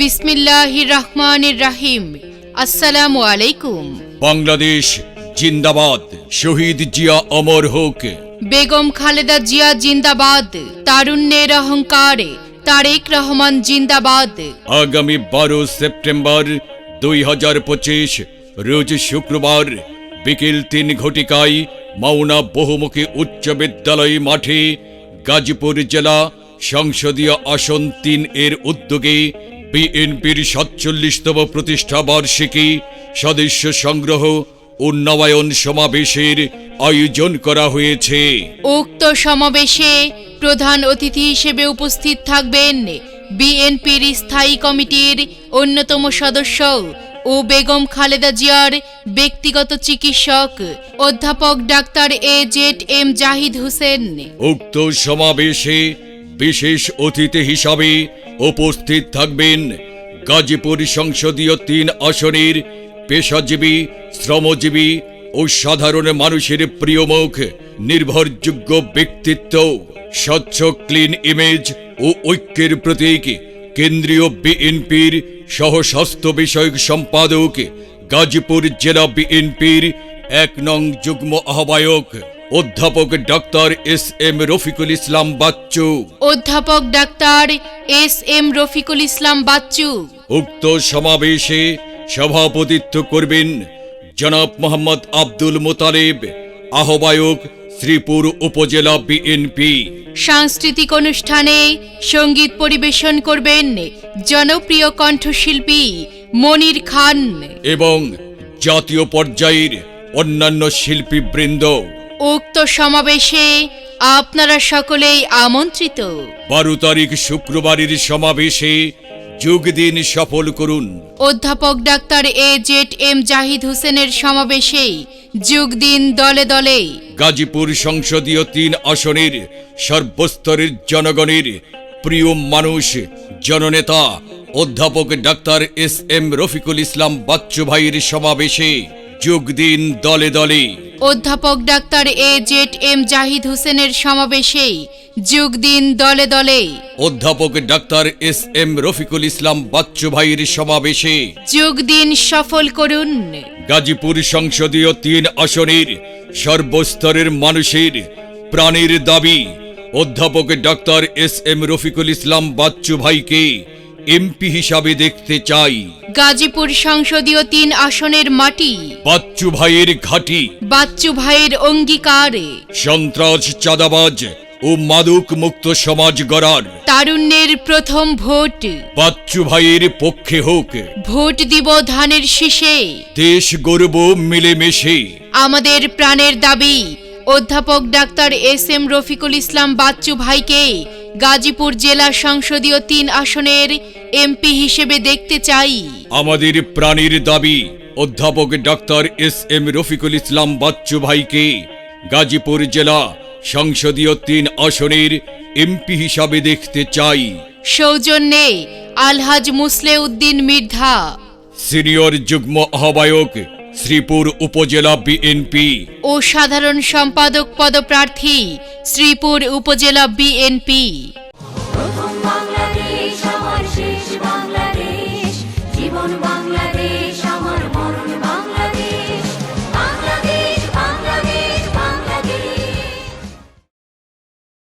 বিসমিল্লাহির রহমানির রাহিম আসসালামু আলাইকুম। বাংলাদেশ জিন্দাবাদ। শহীদ জিয়া অমর হোক। বেগম খালেদা জিয়া জিন্দাবাদ। তারুণ্যের অহংকারে তারেক রহমান জিন্দাবাদ। আগামী বারো সেপ্টেম্বর দুই হাজার পঁচিশ রোজ শুক্রবার বিকেল তিন ঘটিকায় মাওনা বহুমুখী উচ্চ বিদ্যালয় মাঠে গাজীপুর জেলা সংসদীয় আসন তিন এর উদ্যোগে বিএনপির সাতচল্লিশতম প্রতিষ্ঠা বার্ষিকী সদস্য সংগ্রহ উন্নয়ন সমাবেশের আয়োজন করা হয়েছে। উক্ত সমাবেশে প্রধান অতিথি হিসেবে উপস্থিত থাকবেন বিএনপির স্থায়ী কমিটির অন্যতম সদস্য ও বেগম খালেদা জিয়ার ব্যক্তিগত চিকিৎসক অধ্যাপক doctor A Z M Zahid Hossain. উক্ত সমাবেশে বিশেষ অতিথি হিসাবে উপস্থিত থাকবেন গাজীপুর সংসদীয় তিন আসনের পেশাজীবী, শ্রমজীবী ও সাধারণ মানুষের প্রিয় মুখ, নির্ভরযোগ্য ব্যক্তিত্ব, স্বচ্ছ ক্লিন ইমেজ ও ঐক্যের প্রতীক, কেন্দ্রীয় বিএনপির সহ স্বাস্থ্য বিষয়ক সম্পাদক, গাজীপুর জেলা বিএনপির এক নং যুগ্ম আহ্বায়ক। অধ্যাপক doctor S M Rafiqul Islam Bachchu. অধ্যাপক doctor S M Rafiqul Islam Bachchu. উক্ত সমাবেশে সভাপতিত্ব করবেন জনাব মোহাম্মদ আব্দুল মোতালেব আহ্বায়ক শ্রীপুর উপজেলা বিএনপি। সাংস্কৃতিক অনুষ্ঠানে সংগীত পরিবেশন করবেন জনপ্রিয় কণ্ঠশিল্পী মনির খান। এবং জাতীয় পর্যায়ের অন্যান্য শিল্পীবৃন্দ। উক্ত সমাবেশে আপনারা সকলেই আমন্ত্রিত। বারো তারিখ শুক্রবারের সমাবেশে যোগ দিন সফল করুন। অধ্যাপক doctor A Z M Zahid হোসেনের সমাবেশে যোগ দিন দলে দলে। গাজীপুর সংসদীয় তিন আসনের সর্বস্তরের জনগণের প্রিয় মানুষ জননেতা অধ্যাপক doctor S M Rafiqul Islam Bachchu ভাইয়ের সমাবেশে যোগ দিন দলে দলে। অধ্যাপক doctor A Z M Zahid হোসেনের সমাবেশে যোগ দিন দলে দলে। অধ্যাপক doctor S M Rafiqul Islam Bachchu ভাইয়ের সমাবেশে। যোগ দিন সফল করুন। গাজীপুর সংসদীয় তিন আসনের সর্বস্তরের মানুষের প্রাণের দাবি অধ্যাপক doctor S M Rafiqul Islam Bachchu ভাইকে এমপি হিসাবে দেখতে চাই। গাজীপুর সংসদীয় তিন আসনের মাটি। বাচ্চু ভাইয়ের ঘাঁটি। বাচ্চু ভাইয়ের অঙ্গীকার। সন্ত্রাস চাঁদাবাজ ও মাদক মুক্ত সমাজ গড়ার। তারুণ্যের প্রথম ভোট। বাচ্চু ভাইয়ের পক্ষে হোক। ভোট দিব ধানের শীষে। দেশ গর্ব মিলেমিশে। আমাদের প্রাণের দাবি। অধ্যাপক doctor S M Rafiqul Islam Bachchu ভাইকে গাজীপুর জেলা সংসদীয় তিন আসনের এমপি হিসেবে দেখতে চাই। আমাদের প্রাণীর দাবি অধ্যাপক doctor S M Rafiqul Islam Bachchu ভাইকে গাজীপুর জেলা সংসদীয় তিন আসনের এমপি হিসাবে দেখতে চাই। সৌজন্যে আলহাজ মুসলে উদ্দিন মির্ধা। সিনিয়র যুগ্ম আহ্বায়ক শ্রীপুর উপজেলা বিএনপি ও সাধারণ সম্পাদক পদপ্রার্থী শ্রীপুর উপজেলা বিএনপি